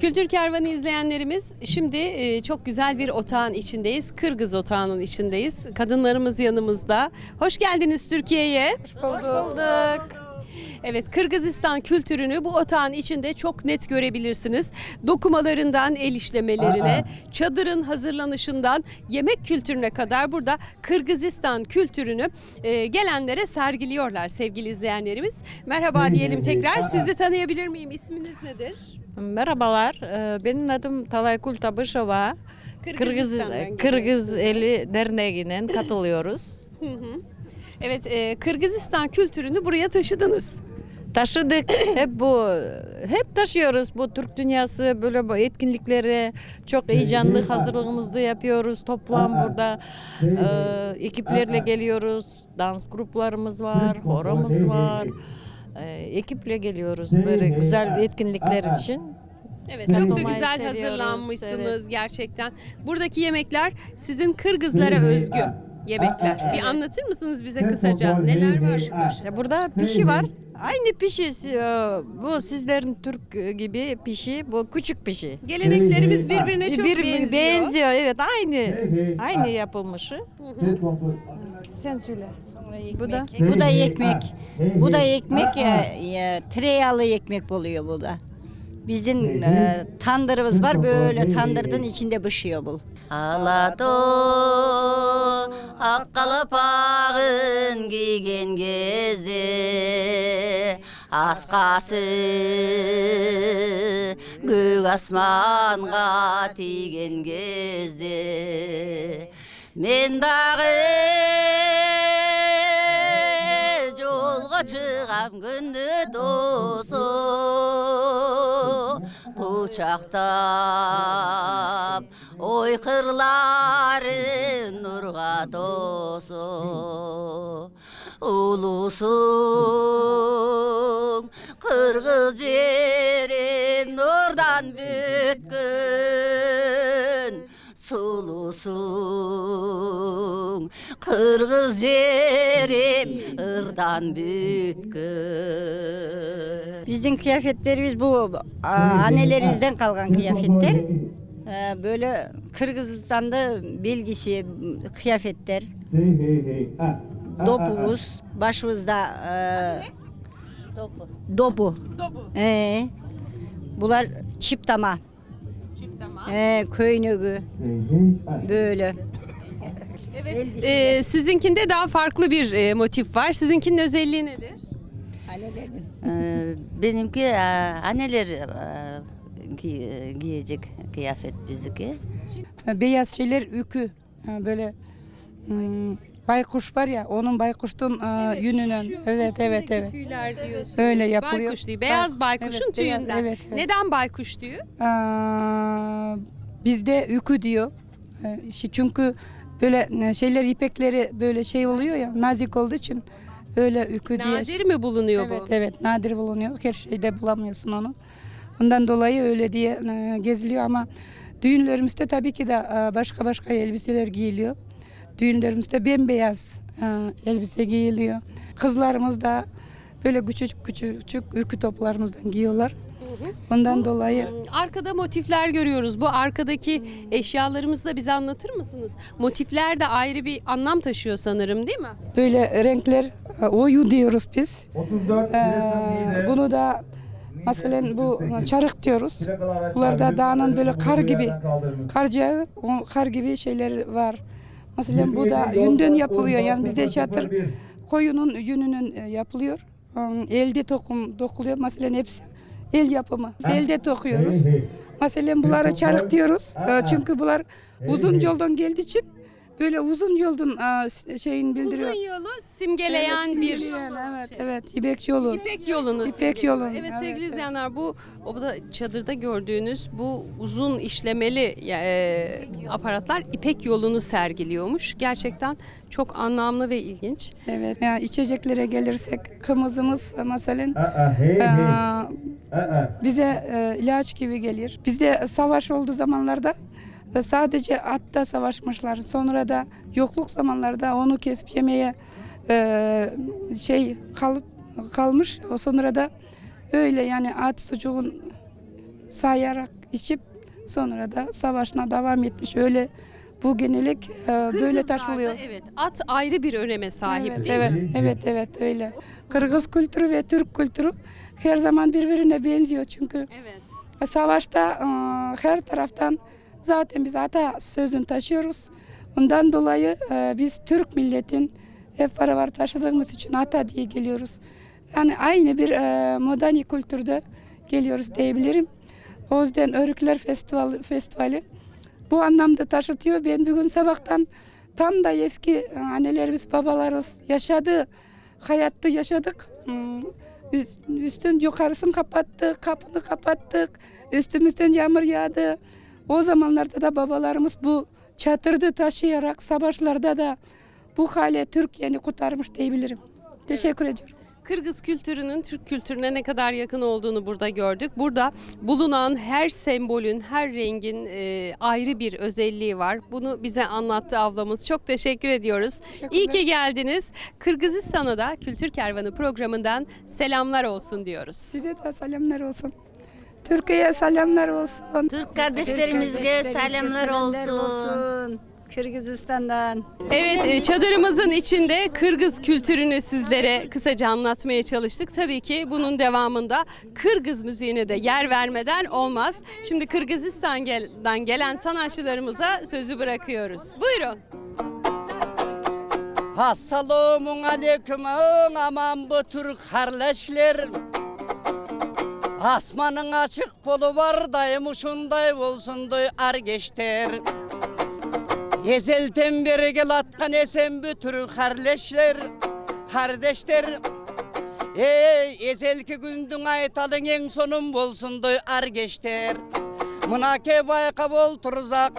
Kültür Kervanı izleyenlerimiz şimdi e, çok güzel bir otağın içindeyiz. Kırgız otağının içindeyiz. Kadınlarımız yanımızda. Hoş geldiniz Türkiye'ye. Hoş bulduk. Evet Kırgızistan kültürünü bu otağın içinde çok net görebilirsiniz. Dokumalarından el işlemelerine, çadırın hazırlanışından yemek kültürüne kadar burada Kırgızistan kültürünü e, gelenlere sergiliyorlar sevgili izleyenlerimiz. Merhaba diyelim tekrar. Sizi tanıyabilir miyim? İsminiz nedir? Merhabalar. Ee, Benim adım Talaykul Tabışova. Kırgız Kırgızistan'dan Kırgız. Eli Derneği'nin katılıyoruz. Hı hı. Evet, e, Kırgızistan kültürünü buraya taşıdınız. Taşıdık. hep bu hep taşıyoruz bu Türk dünyası böyle bu etkinlikleri çok heyecanlı hazırlığımızı yapıyoruz. Toplam burada e, ekiplerle geliyoruz. Dans gruplarımız var, horomuz var. E, ekiple geliyoruz böyle güzel etkinlikler için. Evet, çok da güzel seviyoruz, hazırlanmışsınız gerçekten. Buradaki yemekler sizin Kırgızlara özgü yemekler. Bir anlatır mısınız bize kısaca? Neler var burada? Ya burada pişi var. Aynı pişi e, bu sizlerin Türk gibi pişi bu küçük pişi. Geleneklerimiz birbirine çok Bir- benziyor. benziyor evet aynı aynı yapılmışı. Sen söyle. Bu da Bu da ekmek. Bu da ekmek ya, ya tereyağlı ekmek oluyor bu da. Bizim e, tandırımız var böyle tandırın içinde pişiyor bu. Алату, ақ қалпағын киген кезде асқасы көк асманға тиген кезде мен дағы жолға шығам күнді досы құшақтап Oy kırları nurga dosu Ulusun Kırgız yerim nurdan bütkün Sulusun Kırgız yerim ırdan bütkün Bizden kıyafetlerimiz bu annelerimizden kalkan kıyafetler. E, böyle Kırgızistan'da belgisi kıyafetler. Dopumuz, başımızda e, dopu. Dobu. E, bunlar çiptama, Çiftama. e, köynüğü, böyle. Evet. e, sizinkinde daha farklı bir e, motif var. Sizinkinin özelliği nedir? Ee, benimki e, anneler e, gi- giyecek kıyafet bizimki. beyaz şeyler ükü böyle hmm, baykuş var ya onun baykuşun e, yününün Şu evet evet evet tüyler diyorsunuz. Öyle yapılıyor. Baykuş tüyü. Beyaz Bay- baykuşun evet, beyaz, tüyünden. evet, evet. Neden baykuş tüyü? Aa, bizde ükü diyor E, çünkü böyle e, şeyler ipekleri böyle şey oluyor ya nazik olduğu için öyle ükü diye Nadir mi bulunuyor evet bu? evet nadir bulunuyor her şeyde bulamıyorsun onu ondan dolayı öyle diye e, geziliyor ama düğünlerimizde tabii ki de e, başka başka elbiseler giyiliyor düğünlerimizde bembeyaz e, elbise giyiliyor kızlarımız da böyle küçük küçük küçük ükü toplarımızdan giyiyorlar ondan dolayı Hmm, Arkada motifler görüyoruz. Bu arkadaki eşyalarımızı da bize anlatır mısınız? Motifler de ayrı bir anlam taşıyor sanırım değil mi? böyle renkler oyu diyoruz biz. 34 Ee, bunu da mesela bu çarık diyoruz. Bunlarda dağının böyle kar gibi karca kar gibi şeyler var. Mesela bu da yünden yapılıyor. Yani bizde çadır koyunun yününün e, yapılıyor. Elde tokum dokuluyor. Mesela hepsi el yapımı. Biz elde tokuyoruz. Mesela bunlara çarık diyoruz. Çünkü bunlar uzun yoldan geldiği için böyle uzun yoldan e, şeyin bildiriyor. Uzun yolu simgeleyen Evet, bir simgeleyen, evet evet İpek yolu. İpek yolunu. İpek yolu, Evet, evet, sevgili evet. izleyenler bu o da çadırda gördüğünüz bu uzun işlemeli e, aparatlar İpek yolunu sergiliyormuş. Gerçekten çok anlamlı ve ilginç. Evet. Yani içeceklere gelirsek kırmızımız mesela eee, hey. bize e, ilaç gibi gelir. Bizde savaş olduğu zamanlarda e, sadece atta savaşmışlar. Sonra da yokluk zamanlarda onu kesip yemeye e, şey kalıp kalmış. O sonra da öyle yani at sucuğun sayarak içip sonra da savaşına devam etmiş. Öyle bu genelik e, böyle taşılıyor. Evet at ayrı bir öneme sahip Evet, değil evet, mi? evet, evet öyle. Kırgız kültürü ve Türk kültürü her zaman birbirine benziyor çünkü Evet. savaşta e, her taraftan zaten biz ata sözünü taşıyoruz. Ondan dolayı e, biz Türk milletin hep beraber taşıdığımız için ata diye geliyoruz. Yani aynı bir e, kültürde geliyoruz diyebilirim. O yüzden Örükler Festivali, Festivali bu anlamda taşıtıyor. Ben bugün sabahtan tam da eski e, annelerimiz, babalarımız yaşadığı hayatta yaşadık. Hmm, üst- Üstün yukarısını kapattık, kapını kapattık. Üstümüzden yağmur yağdı. O zamanlarda da babalarımız bu çatırdı taşıyarak savaşlarda da bu hale Türkiye'ni kurtarmış diyebilirim. Teşekkür ediyorum. Kırgız kültürünün Türk kültürüne ne kadar yakın olduğunu burada gördük. Burada bulunan her sembolün, her rengin e, ayrı bir özelliği var. Bunu bize anlattı ablamız. Çok teşekkür ediyoruz. İyi ki geldiniz. Kırgızistan'a da Kültür Kervanı programından selamlar olsun diyoruz. Size de selamlar olsun. Türkiye'ye selamlar olsun. Türk kardeşlerimizge selamlar olsun. Kırgızistan'dan. Evet, e, çadırımızın içinde Kırgız kültürünü sizlere kısaca anlatmaya çalıştık. Tabii ki bunun devamında Kırgız müziğine de yer vermeden olmaz. Şimdi Kırgızistan'dan gelen sanatçılarımıza sözü bırakıyoruz. Buyurun. Assalamun aleyküm aman bu Türk harleşler Dayım uşunday olsun doy argeçter Ezelden beri gel atkan esen bu Türk harleşler Kardeşler. Ey ezelki gündün aytalın en sonun bolsun doy argeçter Mına ke bayka bol turzak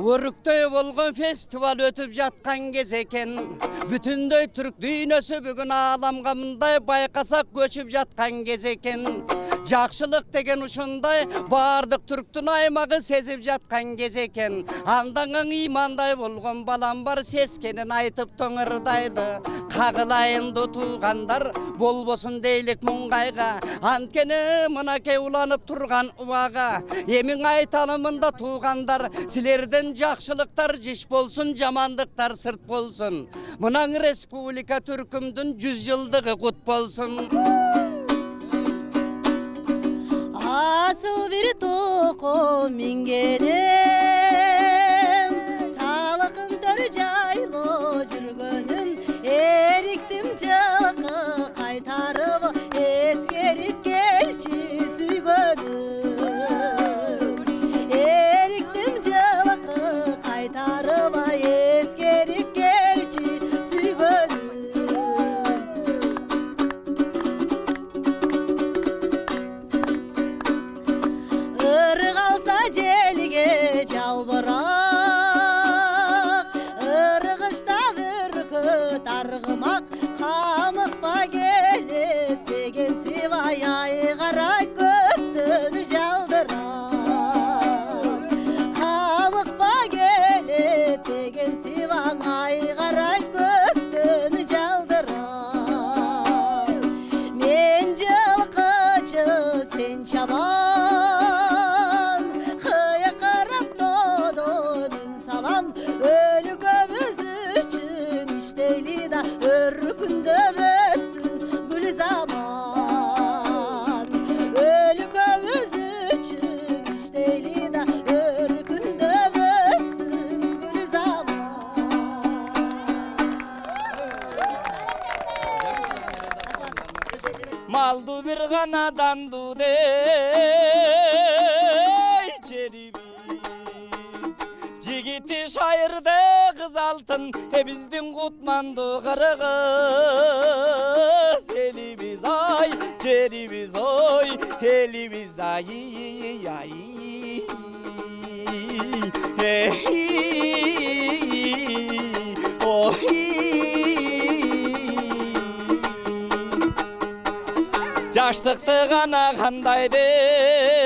өрүктөй болгон фестиваль өтіп жаткан кез экен бүтүндөй түрк дүйнөсү бүгүн ааламга мындай байкасак көчүп жаткан кез экен жакшылык деген ушундай баардык түрктүн аймагы сезип жаткан кез экен андан имандай ыймандай болгон балам бар сескенін айтып тоңордайлы қағылайын тұтылғандар болбосын дейлік мұңғайға. Анткені мынакей уланып тұрған ұваға, эмиң айталымында туғандар силерден жақшылықтар жеш болсын жамандықтар сырт болсын. Мынаң республика Түркімдің жүз жылдығы құт болсын. Асыл бир тоқу мингеде Maldu bir ganadandu de cerimiz Jigiti şairde kız altın E bizdin kutmandu kırgız Elimiz ay cerimiz oy Elimiz ay ay Hey, жаштықты ғана қандай деп